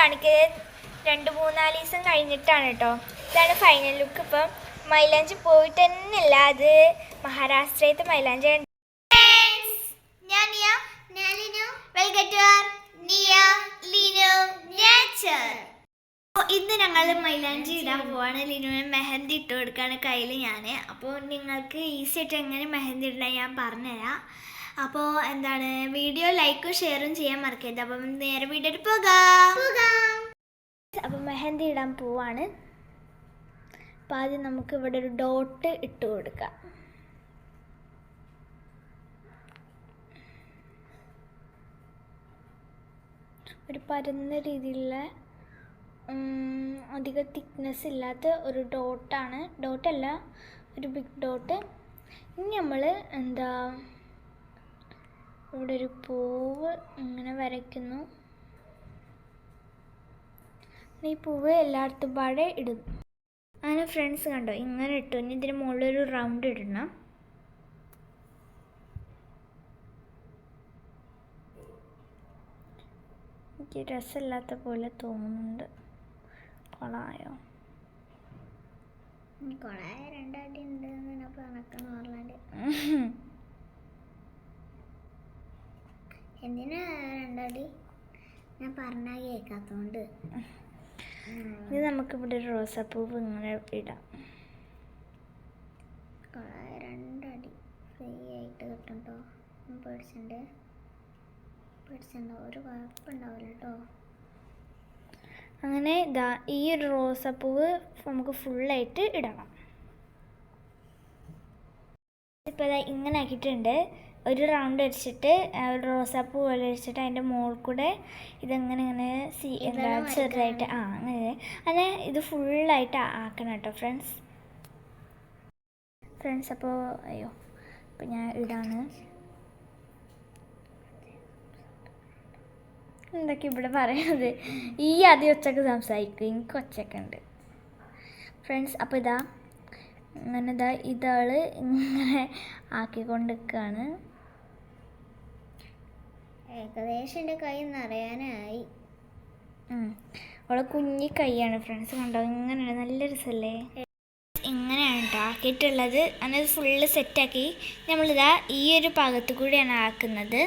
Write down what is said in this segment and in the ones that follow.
കാണിക്കുന്നത് രണ്ട് മൂന്നാൽ ദിവസം കഴിഞ്ഞിട്ടാണ് കേട്ടോ. ഇതാണ് ഫൈനൽ ലുക്ക് ഇപ്പം മൈലാഞ്ചി പോയിട്ട് തന്നെയല്ല അത് മഹാരാഷ്ട്രയിലത്തെ മൈലാഞ്ചി ഇന്ന് ഞങ്ങൾ മൈലാഞ്ചി ഇടാൻ പോവാണ്. ലിനുവിന് മെഹന്തി ഇട്ട് കൊടുക്കാണ് കയ്യിൽ ഞാൻ അപ്പോൾ നിങ്ങൾക്ക് ഈസി ആയിട്ട് എങ്ങനെ മെഹന്തി ഇടാൻ ഞാൻ പറഞ്ഞുതരാം. അപ്പോൾ എന്താണ് വീഡിയോ ലൈക്കും ഷെയറും ചെയ്യാൻ മറക്കരുത്. അപ്പം നേരെ വീഡിയോ പോകാം. അപ്പം മെഹന്തി ഇടാൻ പോവാണ്. അപ്പം ആദ്യം നമുക്ക് ഇവിടെ ഒരു ഡോട്ട് ഇട്ട് കൊടുക്കാം. ഒരു പരന്ന രീതിയിലുള്ള അധികം തിക്നെസ് ഇല്ലാത്ത ഒരു ഡോട്ടാണ്. ഡോട്ടല്ല ഒരു ബിഗ് ഡോട്ട്. ഇനി നമ്മൾ എന്താ ഇവിടെ ഒരു പൂവ് ഇങ്ങനെ വരയ്ക്കുന്നു. ഈ പൂവ് എല്ലായിടത്തും പാടെ ഇടും. അങ്ങനെ ഫ്രണ്ട്സ് കണ്ടോ ഇങ്ങനെ ഇട്ടു. ഇനി ഇതിന് മുകളിലൊരു റൗണ്ട് ഇടണം. എനിക്ക് രസമില്ലാത്ത പോലെ തോന്നുന്നുണ്ട്. കൊളായോ? കൊളായ രണ്ടടി ഉണ്ട് എന്നപ്പോ കണക്കണ പറഞ്ഞാൽ എന്തിനാ രണ്ടടി ഞാൻ പറഞ്ഞാ കേക്കാത്തോണ്ട്. ഇത് നമുക്കിവിടെ ഒരു റോസാപ്പൂവ് ഇങ്ങനെ ഇടാം. രണ്ടടി. ഫ്രീ ആയിട്ട് കിട്ടും കേട്ടോ പേടിച്ചുണ്ട്. പേടിച്ചുണ്ടോ? ഒരു കുഴപ്പമുണ്ടാവില്ല കേട്ടോ അങ്ങനെ ഇതാ ഈ ഒരു റോസാപ്പൂവ് നമുക്ക് ഫുള്ളായിട്ട് ഇടണം. ഇപ്പോൾ ഇങ്ങനെ ആക്കിയിട്ടുണ്ട്. ഒരു റൗണ്ട് അടിച്ചിട്ട് ഒരു റോസാപ്പൂ പോലെ അടിച്ചിട്ട് അതിന്റെ മുകളിൽ കൂടെ ഇതെങ്ങനെ ഇങ്ങനെ സീ എന്താ ചെറുതായിട്ട് ആ അങ്ങനെ. അങ്ങനെ ഇത് ഫുള്ളായിട്ട് ആക്കണം കേട്ടോ ഫ്രണ്ട്സ് ഫ്രണ്ട്സ് അപ്പോൾ അയ്യോ അപ്പോൾ ഞാൻ ഇടാണ്. എന്തൊക്കെ ഇവിടെ പറയുന്നത് ഈ ആദ്യം ഒച്ചക്ക് സംസാരിക്കും എനിക്ക് ഒച്ചയൊക്കെ ഉണ്ട്. ഫ്രണ്ട്സ് അപ്പോൾ ഇതാ അങ്ങനെ ഇതാ ഇതാൾ ഇങ്ങനെ ആക്കിക്കൊണ്ടിരിക്കുകയാണ് ഏകദേശം എന്റെ കൈ നിറയാനായി. അവളെ കുഞ്ഞി കൈയാണ് ഫ്രണ്ട്സ് കണ്ടോ? ഇങ്ങനെയാണ് നല്ല രസമല്ലേ? ഇങ്ങനെയാണ് കേട്ടോ ആക്കിയിട്ടുള്ളത് അങ്ങനെ ഫുള്ള് സെറ്റാക്കി നമ്മളിതാ ഈ ഒരു ഭാഗത്ത് കൂടിയാണ് ആക്കുന്നത്.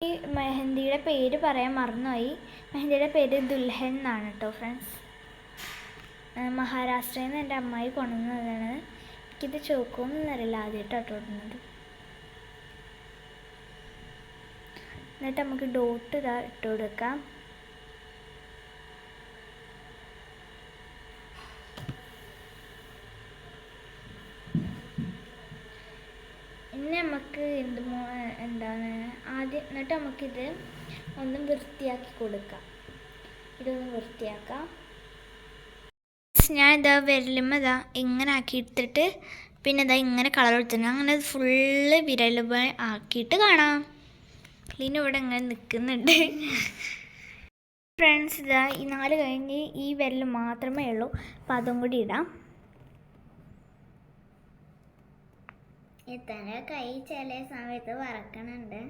ഈ മെഹന്തിയുടെ പേര് പറയാൻ മറന്നുപോയി. മെഹന്തിയുടെ പേര് ദുൽഹൻ എന്നാണ് കേട്ടോ ഫ്രണ്ട്സ് മഹാരാഷ്ട്രയിൽ നിന്ന് എന്റെ അമ്മായി കൊണ്ടുവന്നതാണ്. എനിക്കിത് ചോക്കുമെന്ന് അറിയില്ല ആദ്യമായിട്ടോ ഇടുന്നത്. എന്നിട്ട് നമുക്ക് ഡോട്ട് ഇതാ ഇട്ട് കൊടുക്കാം. ഇനി നമുക്ക് എന്ത് എന്താണ് ആദ്യം എന്നിട്ട് നമുക്കിത് ഒന്ന് വൃത്തിയാക്കി കൊടുക്കാം. ഇതൊന്ന് വൃത്തിയാക്കാം. ഞാൻ ഇതാ വിരലുമ്പോൾ ഇതാ ഇങ്ങനെ ആക്കി എടുത്തിട്ട് പിന്നെ ഇതാ ഇങ്ങനെ കളർ കൊടുത്തിട്ടുണ്ട്. അങ്ങനെ ഫുള്ള് വിരലുമ ആക്കിയിട്ട് കാണാം. ക്ലീൻ ഇവിടെ അങ്ങനെ നിൽക്കുന്നുണ്ട് ഫ്രണ്ട്സ് ഇതാ ഈ നാല് കഴിഞ്ഞ് ഈ വിരൽ മാത്രമേ ഉള്ളൂ. അപ്പം അതും കൂടി ഇടാം. ഇത്തന്നെ കൈ ചില സമയത്ത് വറക്കണുണ്ട്.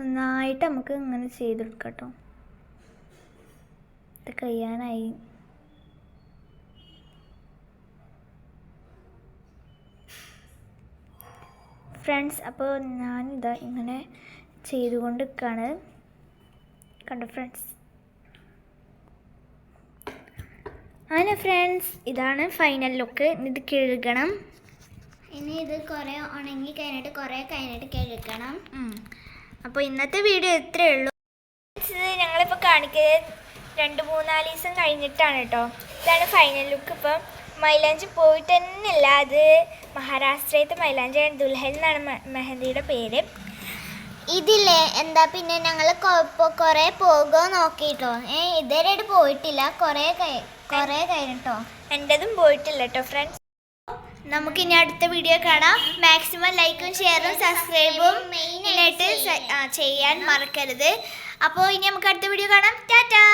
നന്നായിട്ട് നമുക്ക് ഇങ്ങനെ ചെയ്തെടുക്കാം കേട്ടോ. ഇത് കഴിയാനായി. ഫ്രണ്ട്സ് അപ്പോൾ ഞാനിതാ ഇങ്ങനെ ചെയ്തുകൊണ്ട് നിൽക്കുകയാണ് കണ്ടോ ഫ്രണ്ട്സ്? അങ്ങനെ ഫ്രണ്ട്സ് ഇതാണ് ഫൈനൽ ലുക്ക് ഇത് കഴുകണം. ഇനി ഇത് കുറെ ഉണങ്ങി കഴിഞ്ഞിട്ട് കുറെ കഴിഞ്ഞിട്ട് കഴുകണം. അപ്പോൾ ഇന്നത്തെ വീഡിയോ ഇത്രയേ ഉള്ളൂ. ഞങ്ങളിപ്പോൾ കാണിക്കുന്നത് രണ്ട് മൂന്നാൽ ദിവസം കഴിഞ്ഞിട്ടാണ് കേട്ടോ ഇതാണ് ഫൈനൽ ലുക്ക് ഇപ്പം. മൈലാഞ്ചി പോയിട്ട് തന്നെയല്ല അത് മഹാരാഷ്ട്രയിലത്തെ മൈലാഞ്ചി ദുൽഹൽ എന്നാണ് മെഹന്തിയുടെ പേര്. ഇതില്ലേ എന്താ പിന്നെ ഞങ്ങൾ കുറെ പോകുമോ നോക്കിയിട്ടോ ഏ ഇതുവരെ പോയിട്ടില്ല. കുറെ കുറെ കഴിഞ്ഞിട്ടോ. എന്റെതും പോയിട്ടില്ല കേട്ടോ ഫ്രണ്ട്സ് നമുക്ക് ഇനി അടുത്ത വീഡിയോ കാണാം. മാക്സിമം ലൈക്കും ഷെയറും സബ്സ്ക്രൈബും മെയിനായിട്ട് ചെയ്യാൻ മറക്കരുത്. അപ്പോൾ ഇനി നമുക്ക് അടുത്ത വീഡിയോ കാണാം. ടാറ്റാ.